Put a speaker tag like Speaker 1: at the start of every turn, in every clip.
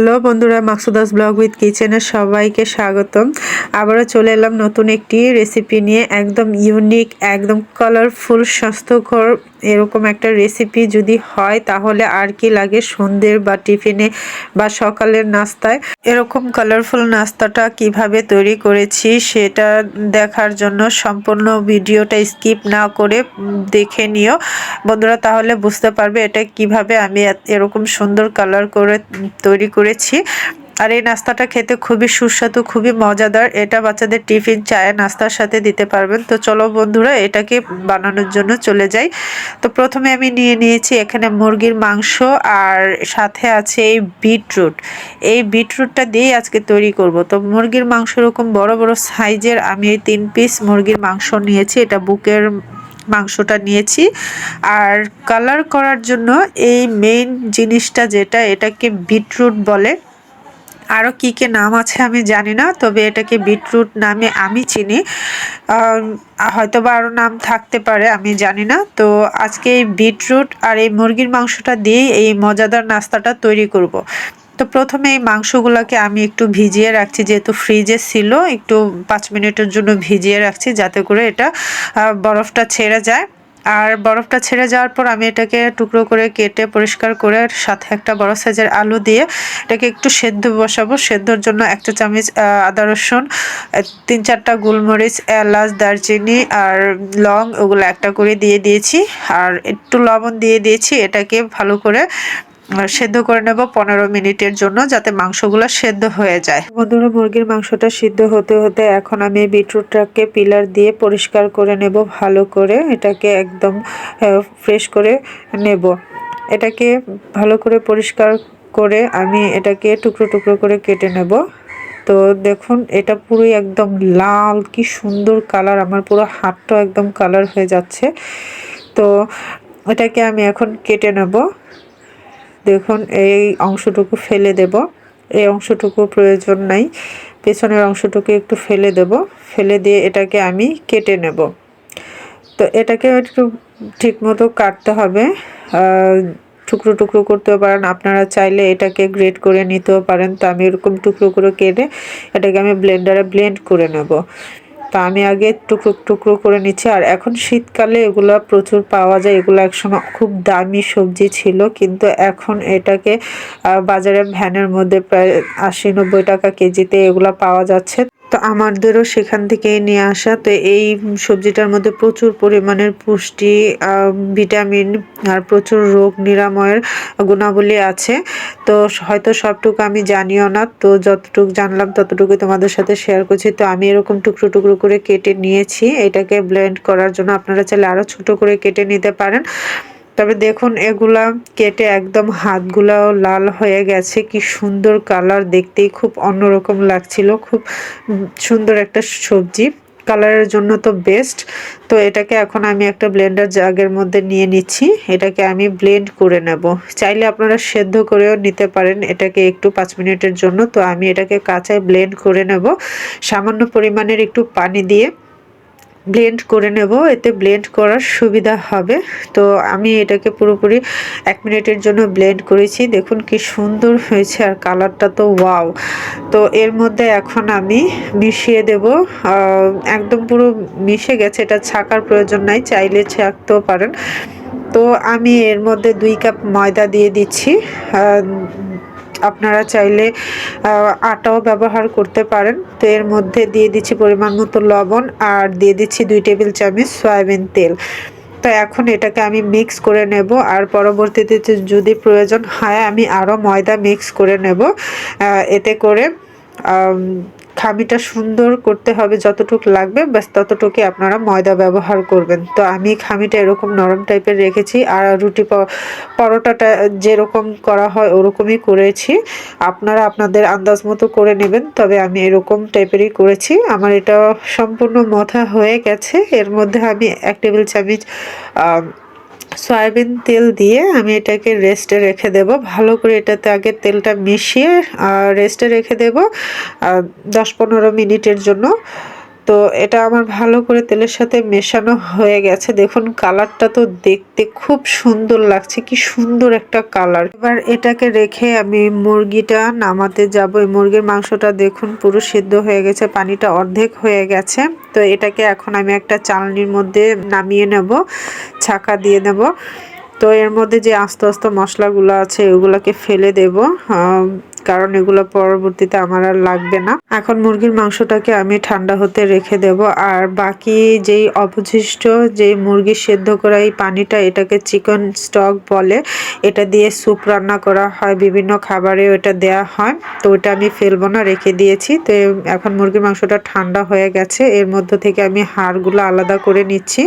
Speaker 1: Hello বন্ধুরা, মাকসুদাস blog with কিচেনের সবাইকে স্বাগতম। আবারও চলে এলাম নতুন একটি রেসিপি নিয়ে, একদম ইউনিক একদম কালারফুল স্বাস্থ্যকর এরকম একটা রেসিপি যদি হয়, তাহলে আর কি লাগে সন্ধ্যের বা টিফিনে বা সকালের নাস্তায়? এরকম কালারফুল নাস্তাটা কীভাবে তৈরি করেছি, সেটা দেখার জন্য সম্পূর্ণ ভিডিওটা স্কিপ না করে দেখে নিও। বন্ধুরা, তাহলে বুঝতে পারবে এটা কীভাবে আমি এরকম সুন্দর কালার করে তৈরি করেছি। আর এই নাস্তাটা খেতে খুবই সুস্বাদু, খুবই মজাদার। এটা বাচ্চাদের টিফিন চায়ের নাস্তার সাথে দিতে পারবেন। তো চলো বন্ধুরা, এটাকে বানানোর জন্য চলে যাই। তো প্রথমে আমি নিয়ে নিয়েছি এখানে মুরগির মাংস আর সাথে আছে এই বিটরুট। এই বিটরুটটা দিয়েই আজকে তৈরি করব। তো মুরগির মাংস এরকম বড় বড় সাইজের আমি এই তিন পিস মুরগির মাংস নিয়েছি। এটা বুকের মাংসটা নিয়েছি। আর কালার করার জন্য এই মেইন জিনিসটা যেটা, এটাকে বিটরুট বলে। আরও কী কী নাম আছে আমি জানি না, তবে এটাকে বিটরুট নামে আমি চিনি। হয়তো বা আরও নাম থাকতে পারে, আমি জানি না। তো আজকে এই বিটরুট আর এই মুরগির মাংসটা দিয়েই এই মজাদার নাস্তাটা তৈরি করব। তো প্রথমে এই মাংসগুলোকে আমি একটু ভিজিয়ে রাখছি, যেহেতু ফ্রিজে ছিল, একটু পাঁচ মিনিটের জন্য ভিজিয়ে রাখছি যাতে করে এটা বরফটা ছেড়ে যায়। আর বরফটা ছেড়ে যাওয়ার পর আমি এটাকে টুকরো করে কেটে পরিষ্কার করে সাথে একটা বড় সাইজের আলু দিয়ে এটাকে একটু সেদ্ধ বসাবো। সেদ্ধর জন্য একটা চামচ আদা রসুন তিন চারটা গোলমরিচ, এলাচ, দারচিনি আর লং ওগুলো একটা করে দিয়ে দিয়েছি। আর একটু লবণ দিয়ে দিয়েছি, এটাকে ভালো করে সেদ্ধ করে নেব পনেরো মিনিটের জন্য যাতে মাংসগুলো সেদ্ধ হয়ে যায়। বন্ধুরা, মুরগির মাংসটা সিদ্ধ হতে হতে এখন আমি বিটরুটটাকে পিলার দিয়ে পরিষ্কার করে নেব ভালো করে। এটাকে একদম ফ্রেশ করে নেব। এটাকে ভালো করে পরিষ্কার করে আমি এটাকে টুকরো টুকরো করে কেটে নেব। তো দেখুন, এটা পুরোই একদম লাল, কি সুন্দর কালার, আমার পুরো হাতটাও একদম কালার হয়ে যাচ্ছে। তো এটাকে আমি এখন কেটে নেব। দেখুন, এই অংশটুকু ফেলে দেব। এই অংশটুকু প্রয়োজন নাই। পেছনের অংশটুকু একটু ফেলে দেব। ফেলে দিয়ে এটাকে আমি কেটে নেব। তো এটাকে একটু ঠিকমতো কাটতে হবে। টুকরো টুকরো করতেও পারেন। আপনারা চাইলে এটাকে গ্রেড করে নিতেও পারেন। তো আমি এরকম টুকরো করে কেটে এটাকে আমি ব্লেন্ডারে ব্লেন্ড করে নেব। তা আমি আগে টুকরো টুকরো করে নিচ্ছি। আর এখন শীতকালে এগুলো প্রচুর পাওয়া যায়। এগুলো একসময় খুব দামি সবজি ছিল, কিন্তু এখন এটাকে বাজারে ভ্যানের মধ্যে প্রায় আশি নব্বই টাকা কেজিতে এগুলো পাওয়া যাচ্ছে। তো আমাদেরও সেখান থেকেই নিয়ে আসা। তো এই সবজিটার মধ্যে প্রচুর পরিমাণের পুষ্টি ভিটামিন আর প্রচুর রোগ নিরাময়ের গুণাবলী আছে। তো হয়তো সবটুকু আমি জানিও না, তো যতটুকু জানলাম ততটুকু তোমাদের সাথে শেয়ার করছি। তো আমি এরকম টুকরো টুকরো করে কেটে নিয়েছি, এটাকে ব্লেন্ড করার জন্য। আপনারা চাইলে আরও ছোট করে কেটে নিতে পারেন। তবে দেখুন, এগুলা কেটে একদম হাতগুলাও লাল হয়ে গেছে। কি সুন্দর কালার, দেখতেই খুব অন্যরকম লাগছিল। খুব সুন্দর একটা সবজি। কালারের জন্য তো বেস্ট তো এটাকে এখন আমি একটা ব্লেন্ডার জাগের মধ্যে নিয়ে নিচ্ছি। এটাকে আমি ব্লেন্ড করে নেব। চাইলে আপনারা সেদ্ধ করেও নিতে পারেন। এটাকে একটু পাঁচ মিনিটের জন্য। তো আমি এটাকে কাঁচায় ব্লেন্ড করে নেব। সামান্য পরিমাণের একটু পানি দিয়ে। ব্লেন্ড করে নেব, এতে ব্লেন্ড করার সুবিধা হবে। তো আমি এটাকে পুরোপুরি এক মিনিটের জন্য ব্লেন্ড করেছি। দেখুন কি সুন্দর হয়েছে আর কালারটা তো ওয়াও তো এর মধ্যে এখন আমি মিশিয়ে দেব। একদম পুরো মিশে গেছে, এটা ছাকার প্রয়োজন নাই, চাইলে ছাকতেও পারেন। তো আমি এর মধ্যে দুই কাপ ময়দা দিয়ে দিচ্ছি। আপনারা চাইলে আটাও ব্যবহার করতে পারেন। তো এর মধ্যে দিয়ে দিচ্ছি পরিমাণ মতো লবণ আর দিয়ে দিচ্ছি দুই টেবিল চামচ সয়াবিন তেল। তো এখন এটাকে আমি মিক্স করে নেব আর পরবর্তীতে যদি প্রয়োজন হয়, আমি আরও ময়দা মিক্স করে নেব। এতে করে খামিটা সুন্দর করতে হবে যতটুকু লাগবে, ব্যাস ততটুকুই আপনারা ময়দা ব্যবহার করবেন। তো আমি খামিটা এরকম নরম টাইপের রেখেছি, আর রুটি পরোটাটা যেরকম করা হয় ওরকমই করেছি। আপনারা আপনাদের আন্দাজ মতো করে নেবেন, তবে আমি এরকম টাইপেরই করেছি। আমার এটা সম্পূর্ণ মথা হয়ে গেছে। এর মধ্যে আমি এক টেবিল চামচ সয়াবিন তেল দিয়ে আমি এটাকে রেস্টে রেখে দেব। ভালো করে এটাতে আগে তেলটা মিশিয়ে রেস্টে রেখে দেব দশ পনেরো মিনিটের জন্য। তো এটা আমার ভালো করে তেলের সাথে মেশানো হয়ে গেছে। দেখুন, কালারটা তো দেখতে খুব সুন্দর লাগছে। কি সুন্দর একটা কালার। এবার এটাকে রেখে আমি মুরগিটা নামাতে যাব। এই মুরগির মাংসটা দেখুন, পুরো সিদ্ধ হয়ে গেছে, পানিটা অর্ধেক হয়ে গেছে। তো এটাকে এখন আমি একটা চালনির মধ্যে নামিয়ে নেব, ছাকা দিয়ে নেব। তো এর মধ্যে যে আস্তে আস্তে মশলাগুলো আছে ওগুলোকে ফেলে দেব। কারণ এগুলো পরবর্তীতে আমার আর লাগবে না। এখন মুরগির মাংসটাকে আমি ঠান্ডা হতে রেখে দেব। আর বাকি যেই অবশিষ্ট যে মুরগি সেদ্ধ করা এই পানিটা, এটাকে চিকেন স্টক বলে, এটা দিয়ে স্যুপ রান্না করা হয়, বিভিন্ন খাবারে ওটা দেয়া হয়। তো ওটা আমি ফেলব না, রেখে দিয়েছি। তো এখন মুরগির মাংসটা ঠান্ডা হয়ে গেছে। এর মধ্য থেকে আমি হাড়গুলো আলাদা করে নিচ্ছি।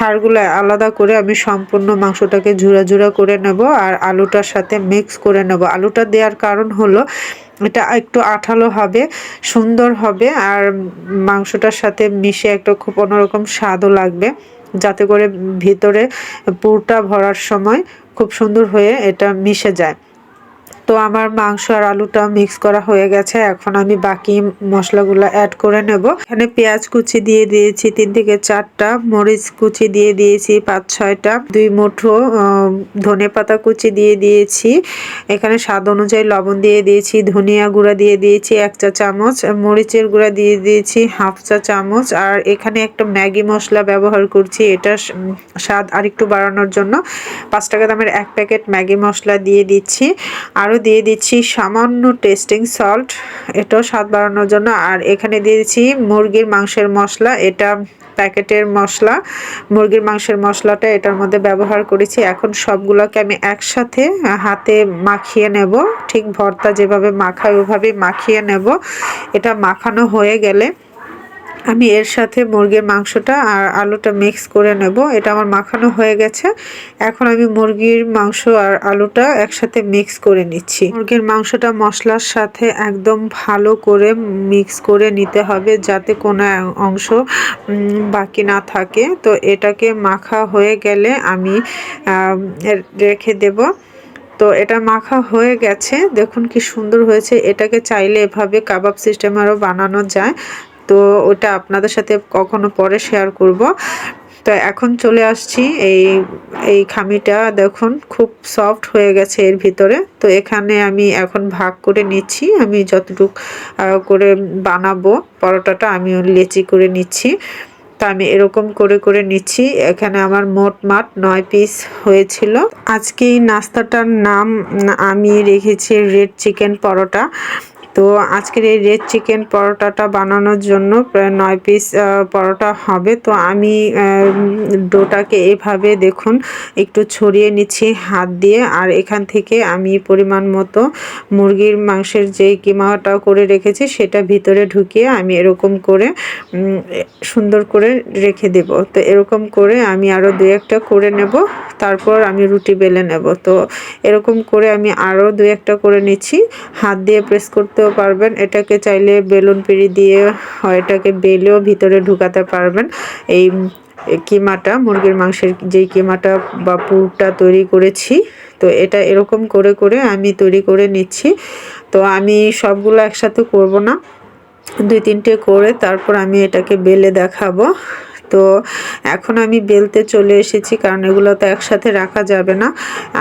Speaker 1: হাড়গুলো আলাদা করে আমি সম্পূর্ণ মাংসটাকে ঝুরা ঝুরা করে নেব। আর আলুটার সাথে মিক্স করে নেব। আলুটা দেওয়ার কারণ হলো এটা একটু আঠালো হবে, সুন্দর হবে আর মাংসটার সাথে মিশে একটা খুব অন্যরকম স্বাদও লাগবে। যাতে করে ভিতরে পুরটা ভরার সময় খুব সুন্দর হয়ে এটা মিশে যায়। তো আমার মাংস আর আলুটা মিক্স করা হয়ে গেছে। এখন আমি বাকি মশলাগুলো অ্যাড করে নেব। এখানে পেঁয়াজ কুচি দিয়ে দিয়েছি, তিন থেকে চারটা। মরিচ কুচি দিয়ে দিয়েছি, পাঁচ ছয়টা। দুই মুঠো ধনে পাতা কুচি দিয়ে দিয়েছি। এখানে স্বাদ অনুযায়ী লবণ দিয়ে দিয়েছি, ধনিয়া গুঁড়া দিয়ে দিয়েছি এক চা চামচ, মরিচের গুঁড়া দিয়ে দিয়েছি হাফ চা চামচ। আর এখানে একটা ম্যাগি মশলা ব্যবহার করছি এটা স্বাদ আরেকটু বাড়ানোর জন্য। পাঁচ টাকা দামের এক প্যাকেট ম্যাগি মশলা দিয়ে দিচ্ছি। আরও দিয়ে দিচ্ছি সামান্য টেস্টিং সল্ট এটাও স্বাদ বাড়ানোর জন্য। আর এখানে দিয়ে দিচ্ছি মুরগির মাংসের মশলা। এটা প্যাকেটের মশলা। মুরগির মাংসের মশলাটা এটার মধ্যে ব্যবহার করেছি। এখন সবগুলোকে আমি একসাথে হাতে মাখিয়ে নেব। ঠিক ভর্তা যেভাবে মাখায় ওভাবেই মাখিয়ে নেব। এটা মাখানো হয়ে গেলে আমি এর সাথে মুরগির মাংসটা আর আলুটা মিক্স করে নেব। এটা আমার মাখানো হয়ে গেছে। এখন আমি মুরগির মাংস আর আলুটা একসাথে মিক্স করে নিচ্ছি। মুরগির মাংসটা মশলার সাথে একদম ভালো করে মিক্স করে নিতে হবে যাতে কোনো অংশ বাকি না থাকে। তো এটাকে মাখা হয়ে গেলে আমি রেখে দেব। তো এটা মাখা হয়ে গেছে। দেখুন কি সুন্দর হয়েছে। এটাকে চাইলে এভাবে কাবাব সিস্টেম আরও বানানো যায়। তো ওটা আপনাদের সাথে কখনো পরে শেয়ার করব। তো এখন চলে আসছি এই এই খামিটা দেখুন খুব সফট হয়ে গেছে এর ভিতরে। তো এখানে আমি এখন ভাগ করে নিচ্ছি, আমি যতটুক করে বানাবো পরোটাটা আমি লেচি করে নিচ্ছি। তো আমি এরকম করে করে নিচ্ছি, এখানে আমার মোট মাট নয় পিস হয়েছিল। আজকে এই নাস্তাটার নাম আমি রেখেছি রেড চিকেন পরোটা। তো আজকের এই রেড চিকেন পরোটাটা বানানোর জন্য প্রায় নয় পিস পরোটা হবে। তো আমি ডোটাকে এভাবে দেখুন, একটু ছড়িয়ে নিচ্ছি হাত দিয়ে। আর এখান থেকে আমি পরিমাণ মতো মুরগির মাংসের যেই কিমাটা করে রেখেছি, সেটা ভিতরে ঢুকিয়ে আমি এরকম করে সুন্দর করে রেখে দেব। তো এরকম করে আমি আরও দু একটা করে নেব, তারপর আমি রুটি বেলে নেব। তো এরকম করে আমি আরও দু একটা করে নিচ্ছি। হাত দিয়ে প্রেস করতেও পারবেন, এটাকে চাইলে বেলুন পিড়ি দিয়ে এটাকে বেলেও ভিতরে ঢুকাতে পারবেন। এই কিমাটা, মুরগির মাংসের যেই কিমাটা বা পুরটা তৈরি করেছি, তো এটা এরকম করে করে আমি তৈরি করে নিচ্ছি। তো আমি সবগুলো একসাথে করব না, দুই তিনটে করে তারপর আমি এটাকে বেলে দেখাবো। তো এখন আমি বেলতে চলে এসেছি, কারণ এগুলো তো একসাথে রাখা যাবে না।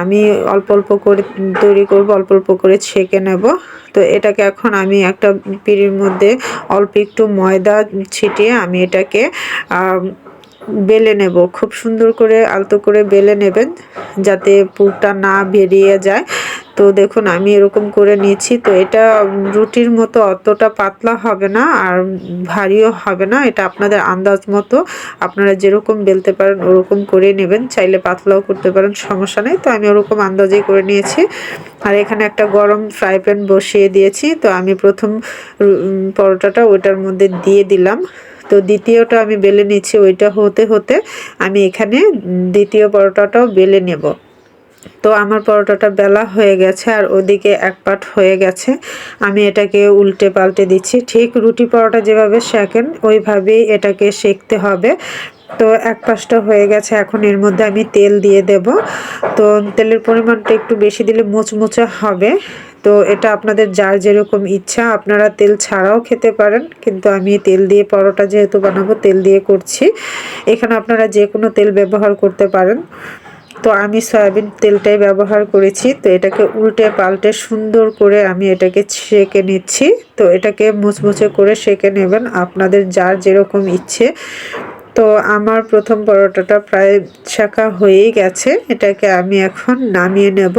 Speaker 1: আমি অল্প অল্প করে তৈরি করব, অল্প অল্প করে ছেঁকে নেব। তো এটাকে এখন আমি একটা পিড়ির মধ্যে অল্প একটু ময়দা ছিটিয়ে আমি এটাকে বেলে নেব। খুব সুন্দর করে আলতো করে বেলে নেবেন, যাতে পুরটা না বেরিয়ে যায়। তো দেখুন, আমি এরকম করে নিয়েছি তো এটা রুটির মতো অতটা পাতলা হবে না আর ভারীও হবে না। এটা আপনাদের আন্দাজ মতো আপনারা যেরকম বেলতে পারেন ওরকম করে নেবেন। চাইলে পাতলাও করতে পারেন, সমস্যা নেই। তো আমি ওরকম আন্দাজেই করে নিয়েছি। আর এখানে একটা গরম ফ্রাই প্যান বসিয়ে দিয়েছি। তো আমি প্রথম পরোটাটা ওইটার মধ্যে দিয়ে দিলাম। তো দ্বিতীয়টা আমি বেলে নিচ্ছি, ওইটা হতে হতে আমি এখানে দ্বিতীয় পরোটাটাও বেলে নেব। তো আমার পরোটাটা বেলা হয়ে গেছে আর ওদিকে এক পাট হয়ে গেছে। আমি এটাকে উল্টে পাল্টে দিচ্ছি। ঠিক রুটি পরোটা যেভাবে শেখেন ওইভাবেই এটাকে শেখতে হবে। তো এক পাশটা হয়ে গেছে। এখন এর মধ্যে আমি তেল দিয়ে দেব। তো তেলের পরিমাণটা একটু বেশি দিলে মোচমোচা হবে। তো এটা আপনাদের যার যেরকম ইচ্ছা, আপনারা তেল ছাড়াও খেতে পারেন। কিন্তু আমি তেল দিয়ে পরোটা যেহেতু বানাবো, তেল দিয়ে করছি। এখানে আপনারা যে কোনো তেল ব্যবহার করতে পারেন। তো আমি সয়াবিন তেলটাই ব্যবহার করেছি, তো এটাকে উল্টে পাল্টে সুন্দর করে আমি এটাকে সেকে নিচ্ছি। তো এটাকে মুচমুচে করে সেঁকে নেবেন, আপনাদের যার যেরকম ইচ্ছে। তো আমার প্রথম পরোটাটা প্রায় শেখা হয়েই গেছে, এটাকে আমি এখন নামিয়ে নেব।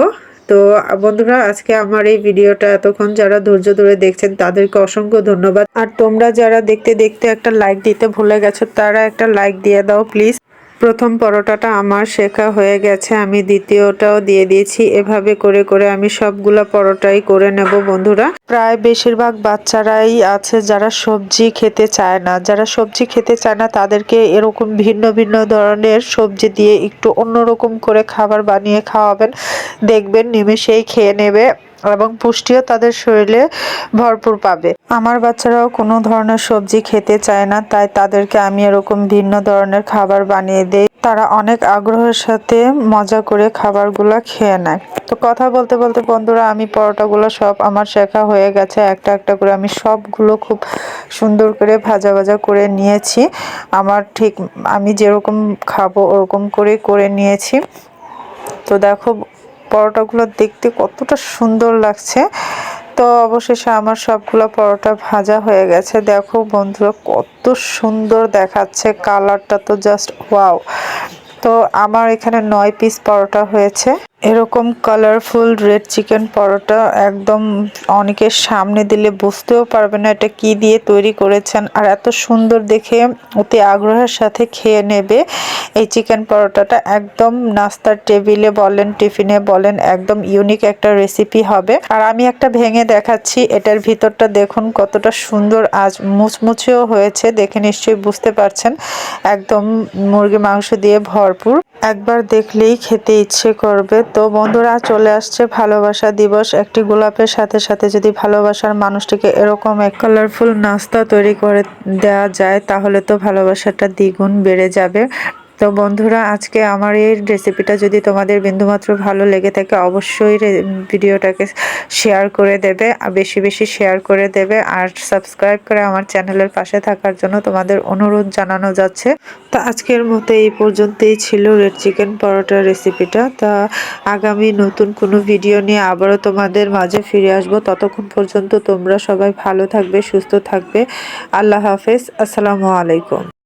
Speaker 1: তো বন্ধুরা, আজকে আমার এই ভিডিওটা এতক্ষণ যারা ধৈর্য ধরে দেখছেন, তাদেরকে অসংখ্য ধন্যবাদ। আর তোমরা যারা দেখতে দেখতে একটা লাইক দিতে ভুলে গেছো, তারা একটা লাইক দিয়ে দাও প্লিজ প্রথম পরোটাটা আমার শেখা হয়ে গেছে, আমি দ্বিতীয়টাও দিয়ে দিয়েছি। এভাবে করে করে আমি সবগুলো পরোটাই করে নেব বন্ধুরা। প্রায় বেশিরভাগ বাচ্চারাই আছে যারা সবজি খেতে চায় না। যারা সবজি খেতে চায় না, তাদেরকে এরকম ভিন্ন ভিন্ন ধরনের সবজি দিয়ে একটু অন্যরকম করে খাবার বানিয়ে খাওয়াবেন। দেখবেন নিমেষেই খেয়ে নেবে। এবং পুষ্টিও তাদের শরীরে ভরপুর পাবে। আমার বাচ্চারাও কোনো ধরনের সবজি খেতে চায় না, তাই তাদেরকে আমি এরকম ভিন্ন ধরনের খাবার বানিয়ে দেই। তারা অনেক আগ্রহের সাথে মজা করে খাবারগুলো খেয়ে নেয়। তো কথা বলতে বলতে বন্ধুরা, আমি পরোটাগুলো সব আমার শেখা হয়ে গেছে। একটা একটা করে আমি সবগুলো খুব সুন্দর করে ভাজা ভাজা করে নিয়েছি। আমার ঠিক, আমি যেরকম খাব ওরকম করে করে নিয়েছি। তো দেখো পরোটাগুলো দেখতে কতটা সুন্দর লাগছে। তো অবশেষে আমার সবগুলো পরোটা ভাজা হয়ে গেছে। দেখো বন্ধুরা, কত সুন্দর দেখাচ্ছে কালারটা তো জাস্ট ওয়াও তো আমার এখানে নয় পিস পরোটা হয়েছে। এরকম কালারফুল রেড চিকেন পরোটা একদম অনেকের সামনে দিলে বুঝতেও পারবে না এটা কি দিয়ে তৈরি করেছেন। আর এত সুন্দর দেখে অতি আগ্রহের সাথে খেয়ে নেবে এই চিকেন পরোটাটা। একদম নাস্তার টেবিলে বলেন, টিফিনে বলেন, একদম ইউনিক একটা রেসিপি হবে। আর আমি একটা ভেঙে দেখাচ্ছি, এটার ভিতরটা দেখুন কতটা সুন্দর আজ মুচমুচেও হয়েছে, দেখে নিশ্চয়ই বুঝতে পারছেন। একদম মুরগি মাংস দিয়ে ভরপুর। একবার দেখলেই খেতে ইচ্ছে করবে। তো বন্ধুরা, চলে আসছে ভালোবাসা দিবস। একটি গোলাপের সাথে সাথে যদি ভালোবাসার মানুষটিকে এরকম এক কালারফুল নাস্তা তৈরি করে দেওয়া যায়, তাহলে তো ভালোবাসাটা দ্বিগুণ বেড়ে যাবে। তো বন্ধুরা, আজকে আমার এই রেসিপিটা যদি তোমাদের বিন্দুমাত্র ভালো লেগে থাকে, অবশ্যই ভিডিওটাকে শেয়ার করে দেবে, আর বেশি বেশি শেয়ার করে দেবে, আর সাবস্ক্রাইব করে আমার চ্যানেলের পাশে থাকার জন্য তোমাদের অনুরোধ জানানো যাচ্ছে। তো আজকের মতো এই পর্যন্তই ছিল রেড চিকেন পরোটার রেসিপিটা তা আগামী নতুন কোনো ভিডিও নিয়ে আবারও তোমাদের মাঝে ফিরে আসব। ততক্ষণ পর্যন্ত তোমরা সবাই ভালো থাকবে, সুস্থ থাকবে। আল্লাহ হাফেজ। আসসালামু আলাইকুম।